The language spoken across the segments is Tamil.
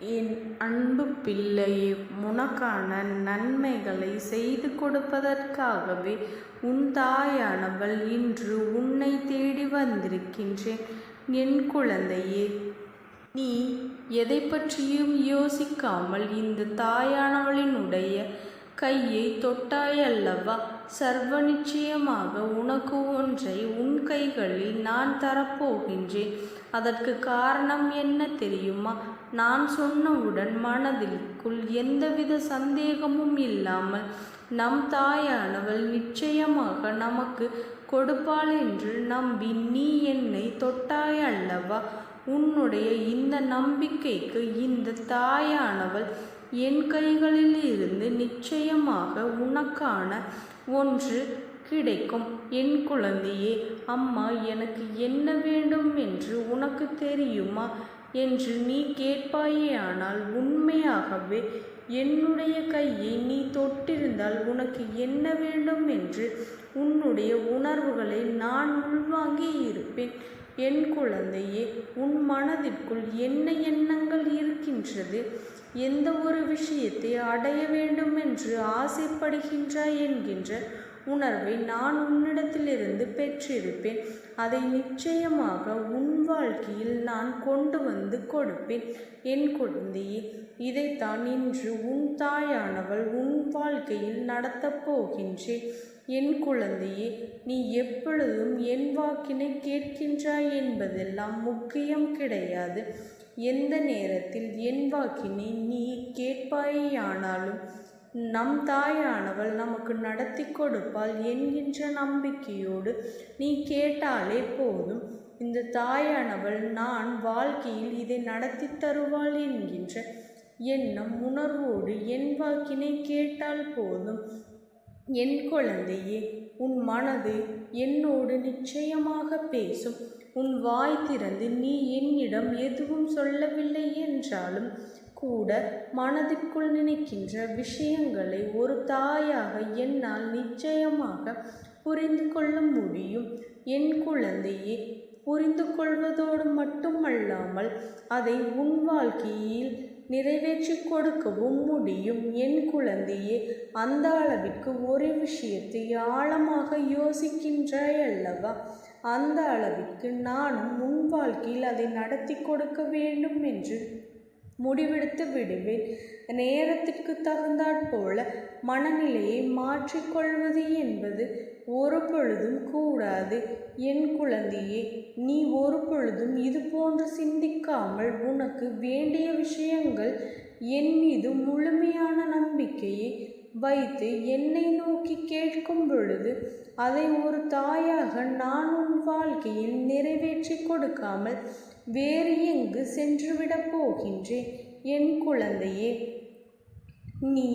என் அன்பு பிள்ளையே உனக்கான நன்மைகளை செய்து கொடுப்பதற்காகவே உன் தாயானவள் இன்று உன்னை தேடி வந்திருக்கின்றேன். என் குழந்தையே நீ எதை பற்றியும் யோசிக்காமல் இந்த தாயானவளினுடைய கையை தொட்டாயல்லவா? சர்வ நிச்சயமாக உனக்கு ஒன்றை உன் கைகளில் நான் தரப்போகின்றேன். அதற்கு காரணம் என்ன தெரியுமா? நான் சொன்னவுடன் மனதிற்குள் எந்தவித சந்தேகமும் இல்லாமல் நம் தாயானவள் நிச்சயமாக நமக்கு கொடுப்பாள் என்று நம்பி நீ என்னை தொட்டாய் அல்லவா? உன்னுடைய இந்த நம்பிக்கைக்கு இந்த தாயானவள் என் கைகளில் இருந்து நிச்சயமாக உனக்கான ஒன்று கிடைக்கும். என் குழந்தையே அம்மா எனக்கு என்ன வேண்டும் என்று உனக்கு தெரியுமா? என்று நீ கேட்பாயேயானால் உண்மையாகவே என்னுடைய கையை நீ தொட்டிருந்தால் உனக்கு என்ன வேண்டும் என்று உன்னுடைய உணர்வுகளை நான் உள்வாங்கி இருப்பேன். என் குழந்தையே உன் மனதிற்குள் என்ன எண்ணங்கள் இருக்கின்றது? எந்த ஒரு விஷயத்தை அடைய வேண்டும் என்று ஆசைப்படுகின்றாய் என்கின்ற உணர்வை நான் உன்னிடத்திலிருந்து பெற்றிருப்பேன். அதை நிச்சயமாக உன் வாழ்க்கையில் நான் கொண்டு வந்து கொடுப்பேன். என் குழந்தையே இதைத்தான் இன்று உன் தாயானவள் உன் வாழ்க்கையில் நடத்தப் போகின்றேன் என் குழந்தையே நீ எப்பொழுதும் என் வாக்கினை கேட்கின்றாய் என்பதெல்லாம் முக்கியம் கிடையாது. எந்த நேரத்தில் என் வாக்கினை நீ கேட்பாயானாலும் நம் தாயானவள் நமக்கு நடத்தி கொடுப்பாள் என்கின்ற நம்பிக்கையோடு நீ கேட்டாலே போதும். இந்த தாயானவள் நான் வாழ்க்கையில் இதை நடத்தி தருவாள் என்கின்ற எண்ணம் உணர்வோடு என் வாக்கினை கேட்டால் போதும். என் குழந்தையே உன் மனது என்னோடு நிச்சயமாக பேசும். உன் வாய் திறந்து நீ என்னிடம் எதுவும் சொல்லவில்லை என்றாலும் கூட மனதிற்குள் நினைக்கின்ற விஷயங்களை ஒரு தாயாக என்னால் நிச்சயமாக புரிந்து கொள்ள முடியும். என் குழந்தையே புரிந்து கொள்வதோடு மட்டுமல்லாமல் அதை உன் வாழ்க்கையில் நிறைவேற்றி கொடுக்கவும் முடியும். என் குழந்தையே அந்த அளவிற்கு ஒரு விஷயத்தை ஆழமாக யோசிக்கின்றாய் அல்லவா? அந்த அளவிற்கு நானும் உன் வாழ்க்கையில் அதை நடத்தி கொடுக்க வேண்டும் என்று முடிவெடுத்து விடுவேன். நேரத்திற்கு தகுந்தாற் போல மனநிலையை மாற்றிக்கொள்வது என்பது ஒரு பொழுதும் கூடாது. என் குழந்தையே நீ ஒரு பொழுதும் இது போன்று சிந்திக்காமல் உனக்கு வேண்டிய விஷயங்கள் என் மீது முழுமையான நம்பிக்கையை வைத்து என்னை நோக்கி கேட்கும் பொழுது அதை ஒரு தாயாக நான் உன் வாழ்க்கையில் நிறைவேற்றி கொடுக்காமல் வேறு எங்கு சென்றுவிடப் போகின்றேன் என் குழந்தையே. நீ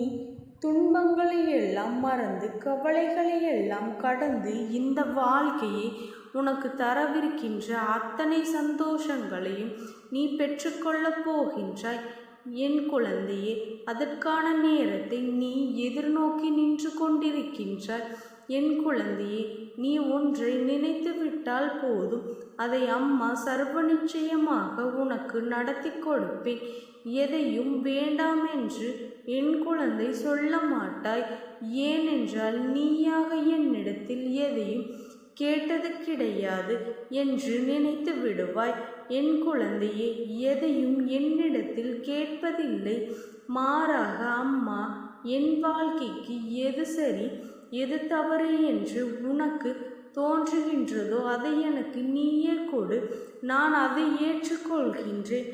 துன்பங்களை எல்லாம் மறந்து கவலைகளை எல்லாம் கடந்து இந்த வாழ்க்கையை உனக்கு தரவிருக்கின்ற அத்தனை சந்தோஷங்களையும் நீ பெற்றுக்கொள்ளப் போகின்றாய். என் குழந்தையே அதற்கான நேரத்தை நீ எதிர்நோக்கி நின்று கொண்டிருக்கின்றாய். என் குழந்தையே நீ ஒன்றை நினைத்து விட்டால் போதும். அதை அம்மா சர்வ நிச்சயமாக உனக்கு நடத்தி கொடுப்பேன். எதையும் வேண்டாம் என்று என் குழந்தை சொல்ல மாட்டாய். ஏனென்றால் நீயாக என்னிடத்தில் எதையும் கேட்டது கிடையாது என்று நினைத்து விடுவாய். என் குழந்தையே எதையும் என்னிடத்தில் கேட்பதில்லை. மாறாக அம்மா என் வாழ்க்கைக்கு எது சரி எது தவறு என்று உனக்கு தோன்றுகின்றதோ அதை எனக்கு நீயே கொடு. நான் அதை ஏற்றுக்கொள்கின்றேன்.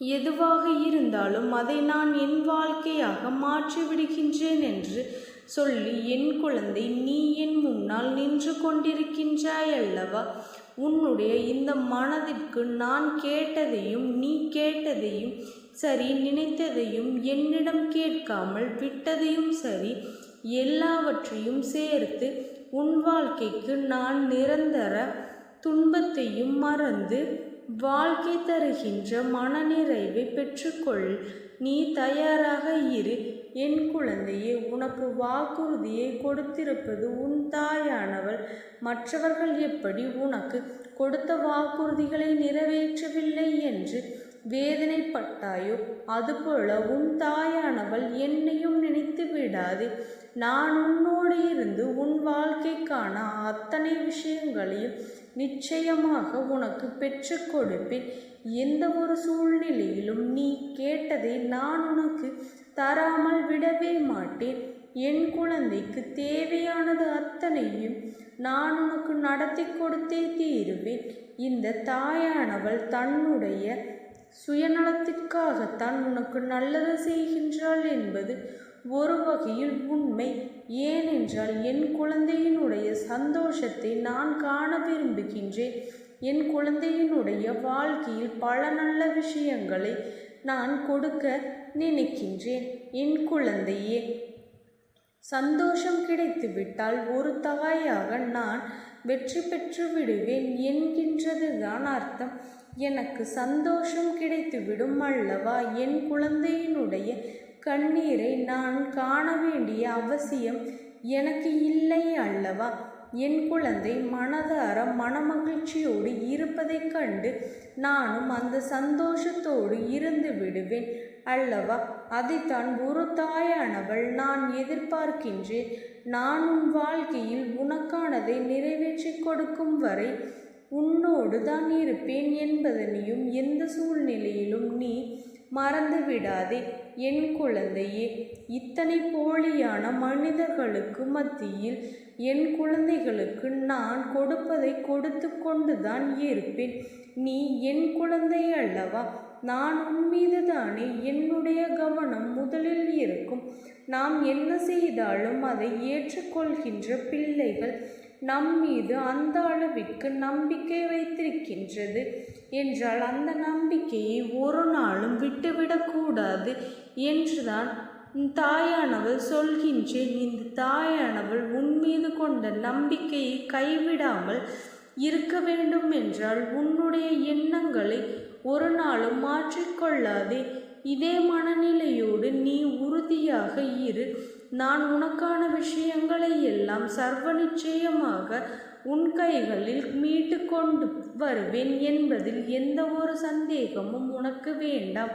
எதுவாக இருந்தாலும் அதை நான் என் வாழ்க்கையாக மாற்றிவிடுகின்றேன் என்று சொல்லி என் குழந்தை நீ என் முன்னால் நின்று கொண்டிருக்கின்றாய் அல்லவா? உன்னுடைய இந்த மனதிற்கு நான் கேட்டதையும் நீ கேட்டதையும் சரி நினைத்ததையும் என்னிடம் கேட்காமல் விட்டதையும் சரி எல்லாவற்றையும் சேர்த்து உன் வாழ்க்கைக்கு நான் நிரந்தர துன்பத்தையும் மறந்து வாழ்க்கை தருகின்ற மனநிறைவை பெற்றுக்கொள். நீ தயாராக இரு. என் குழந்தையே உனக்கு வாக்குறுதியை கொடுத்திருப்பது உன் தாயானவள். மற்றவர்கள் எப்படி உனக்கு கொடுத்த வாக்குறுதிகளை நிறைவேற்றவில்லை என்று வேதனைப்பட்டாயோ அதுபோல உன் தாயானவள் என்னையும் நினைத்து விடாதே. நான் உன்னோடு இருந்து உன் வாழ்க்கைக்கான அத்தனை விஷயங்களையும் நிச்சயமாக உனக்கு பெற்றுக் கொடுப்பேன். எந்த ஒரு சூழ்நிலையிலும் நீ கேட்டதை நான் உனக்கு தராமல் விடவே மாட்டேன். என் குழந்தைக்கு தேவையானது அத்தனையும் நான் உனக்கு நடத்தி கொடுத்தே தீருவேன். இந்த தாயானவள் தன்னுடைய சுயநலத்திற்காகத்தான் உனக்கு நல்லது செய்கின்றாள் என்பது ஒரு வகையில் உண்மை. ஏனென்றால் என் குழந்தையினுடைய சந்தோஷத்தை நான் காண விரும்புகின்றேன். என் குழந்தையினுடைய வாழ்க்கையில் பல நல்ல விஷயங்களை நான் கொடுக்க நினைக்கின்றேன். என் குழந்தையே சந்தோஷம் கிடைத்துவிட்டால் ஒரு தாயாக நான் வெற்றி பெற்று விடுவேன் என்கின்றதுதான் அர்த்தம். எனக்கு சந்தோஷம் கிடைத்துவிடும் அல்லவா? என் குழந்தையினுடைய கண்ணீரை நான் காண வேண்டிய அவசியம் எனக்கு இல்லை அல்லவா? என் குழந்தை மனதார மனமகிழ்ச்சியோடு இருப்பதைக் கண்டு நானும் அந்த சந்தோஷத்தோடு இருந்து விடுவேன். அல்லவா அதைத்தான் ஒரு தாயானவள் நான் எதிர்பார்க்கின்றேன். நான் உன் வாழ்க்கையில் உனக்கானதை நிறைவேற்றி கொடுக்கும் வரை உன்னோடு தான் இருப்பேன் என்பதனையும் எந்த சூழ்நிலையிலும் நீ மறந்து விடாதே என் குழந்தையே இத்தனை போலியான மனிதர்களுக்கு மத்தியில் என் குழந்தைகளுக்கு நான் கொடுப்பதை கொடுத்து கொண்டுதான் இருப்பேன். நீ என் குழந்தை அல்லவா? நான் உன் மீது தானே என்னுடைய கவனம் முதலில் இருக்கும். நாம் என்ன செய்தாலும் அதை ஏற்றுக்கொள்கின்ற பிள்ளைகள் நம் மீது அந்த அளவிற்கு நம்பிக்கை வைத்திருக்கின்றது. என்றால் அந்த நம்பிக்கையை ஒரு நாளும் விட்டுவிடக்கூடாது என்றுதான் தாயானவள் சொல்கின்றேன். இந்த தாயானவள் உன் மீது கொண்ட நம்பிக்கையை கைவிடாமல் இருக்க வேண்டும் என்றால் உன்னுடைய எண்ணங்களை ஒரு நாளும் மாற்றிக்கொள்ளாதே இதே மனநிலையோடு நீ உறுதியாக இரு. நான் உனக்கான விஷயங்களை எல்லாம் சர்வ நிச்சயமாக உன் கைகளில் மீட்டு கொண்டு வருவேன் என்பதில் எந்த ஒரு சந்தேகமும் உனக்கு வேண்டாம்.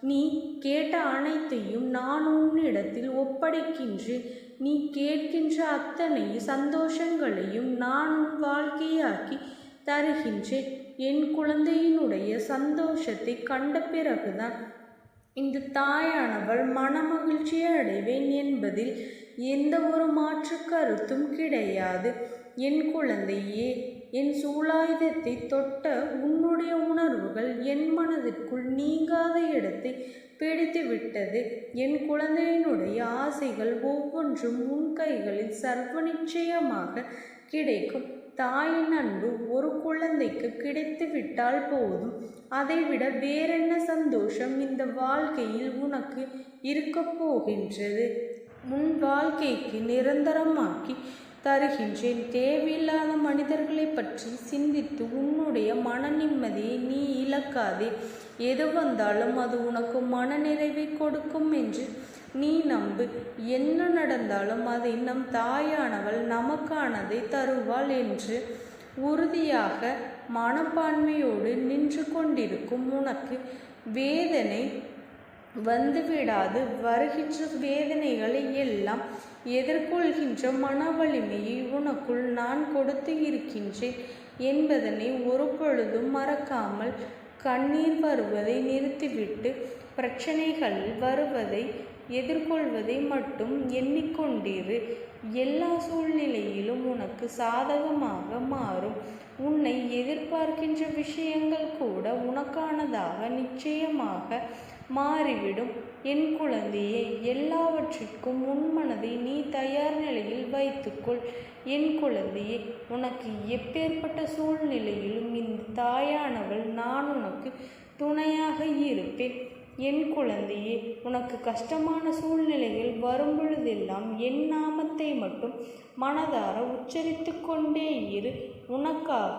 நீ கேட்ட அனைத்தையும் நான் உன்னிடத்தில் ஒப்படைக்கின்றேன் நீ கேட்கின்ற அத்தனை சந்தோஷங்களையும் நான் உன் வாழ்க்கையாக்கி தருகின்றேன். என் குழந்தையினுடைய சந்தோஷத்தை கண்ட பிறகுதான் இந்த தாயானவள் மனமகிழ்ச்சி அடைவேன் என்பதில் எந்த ஒரு மாற்று கருத்தும் கிடையாது. என் குழந்தையே என் சூலாயுதத்தை தொட்ட உன்னுடைய உணர்வுகள் என் மனதிற்குள் நீங்காத இடத்தை பிடித்து விட்டது. என் குழந்தையினுடைய ஆசைகள் ஒவ்வொன்றும் உன் கைகளில் சர்வ நிச்சயமாக கிடைக்கும். தாயின் அன்பு ஒரு குழந்தைக்கு கிடைத்து விட்டால் போதும். அதைவிட வேறென்ன சந்தோஷம் இந்த வாழ்க்கையில் உனக்கு இருக்கப் போகின்றது? முன் வாழ்க்கைக்கு நிரந்தரமாக்கி தருகின்றேன். தேவையில்லாத மனிதர்களை பற்றி சிந்தித்து உன்னுடைய மன நிம்மதியை நீ இழக்காதே. எது வந்தாலும் அது உனக்கு மன நிறைவை கொடுக்கும் என்று நீ நம்பு. என்ன நடந்தாலும் அதை நம் தாயானவள் நமக்கானதை தருவாள் என்று உறுதியாக மனப்பான்மையோடு நின்று கொண்டிருக்கும் உனக்கு வேதனை வந்துவிடாது. வருகின்ற வேதனைகளை எல்லாம் எதிர்கொள்கின்ற மன வலிமையை உனக்குள் நான் கொடுத்து இருக்கின்றேன் என்பதனை ஒரு பொழுதும் மறக்காமல் கண்ணீர் வருவதை நிறுத்திவிட்டு பிரச்சனைகள் வருவதை எதிர்கொள்வதை மட்டும் எண்ணிக்கொண்டிரு. எல்லா சூழ்நிலையிலும் உனக்கு சாதகமாக மாறும். உன்னை எதிர்பார்க்கின்ற விஷயங்கள் கூட உனக்கானதாக நிச்சயமாக மாறிவிடும். என் குழந்தையே எல்லாவற்றிற்கும் உன் மனதை நீ தயார் நிலையில் வைத்துக்கொள். என் குழந்தையே உனக்கு எப்பேற்பட்ட சூழ்நிலையிலும் இந்த தாயானவள் நான் உனக்கு துணையாக இருப்பேன். என் குழந்தையே உனக்கு கஷ்டமான சூழ்நிலைகள் வரும்பொழுதெல்லாம் என் நாமத்தை மட்டும் மனதார உச்சரித்து கொண்டே இரு. உனக்காக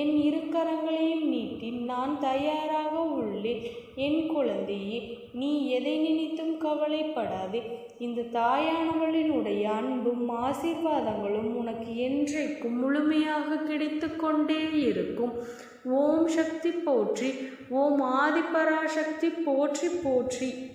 என் இரு கரங்களையும் நீட்டி நான் தயாராக உள்ளேன். என் குழந்தையே நீ எதை நினைத்தும் கவலைப்படாதே. இந்த தாயானவளினுடைய அன்பும் ஆசீர்வாதங்களும் உனக்கு என்றைக்கும் முழுமையாக கிடைத்து கொண்டே இருக்கும். ஓம் சக்தி போற்றி ஓம் ஆதிபராசக்தி போற்றி போற்றி.